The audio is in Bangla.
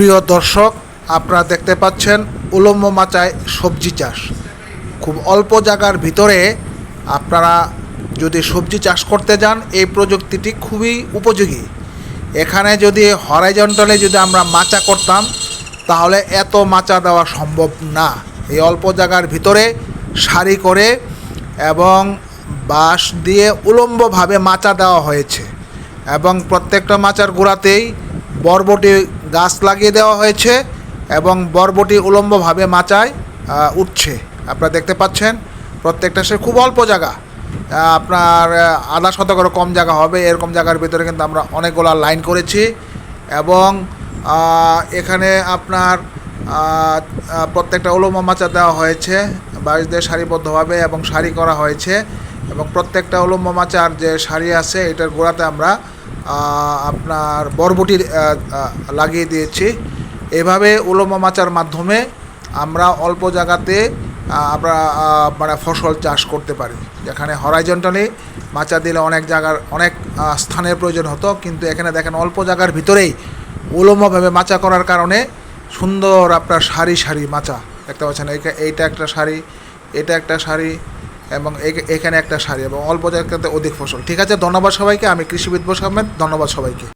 প্রিয় দর্শক, আপনারা দেখতে পাচ্ছেন উলম্ব মাচায় সবজি চাষ। খুব অল্প জায়গার ভিতরে আপনারা যদি সবজি চাষ করতে যান, এই প্রযুক্তিটি খুবই উপযোগী। এখানে যদি হরাইজন্টালে যদি আমরা মাচা করতাম, তাহলে এত মাচা দেওয়া সম্ভব না। এই অল্প জায়গার ভিতরে সারি করে এবং বাঁশ দিয়ে উলম্বভাবে মাচা দেওয়া হয়েছে। এবং প্রত্যেকটা মাচার গোড়াতেই বরবটি গাছ লাগিয়ে দেওয়া হয়েছে এবং বরবটি উলম্বভাবে মাচায় উঠছে। আপনারা দেখতে পাচ্ছেন, প্রত্যেকটা সে খুব অল্প জায়গা। আপনার আধা শতকেরও কম জায়গা হবে। এরকম জায়গার ভিতরে কিন্তু আমরা অনেকগুলো লাইন করেছি এবং এখানে আপনার প্রত্যেকটা উলম্ব মাচা দেওয়া হয়েছে। দিয়ে সারিবদ্ধভাবে এবং সারি করা হয়েছে এবং প্রত্যেকটা উলম্ব মাচার যে সারি আছে, এটার গোড়াতে আমরা আপনার বরবটি লাগিয়ে দিয়েছি। এভাবে উলম্ব মাচার মাধ্যমে আমরা অল্প জায়গাতে আমরা মানে ফসল চাষ করতে পারি। যেখানে হরাইজন্টালি মাচা দিলে অনেক জায়গার, অনেক স্থানের প্রয়োজন হতো। কিন্তু এখানে দেখেন অল্প জায়গার ভিতরেই উলম্বভাবে মাচা করার কারণে সুন্দর আপনার সারি সারি মাচা। দেখতে পাচ্ছেন এইটা- একটা সারি, এটা একটা সারি এবং এখানে একটা সারি এবং অল্প জায়গাতে অধিক ফসল। ঠিক আছে, ধন্যবাদ সবাইকে। আমি কৃষিবিদ বসে ধন্যবাদ সবাইকে।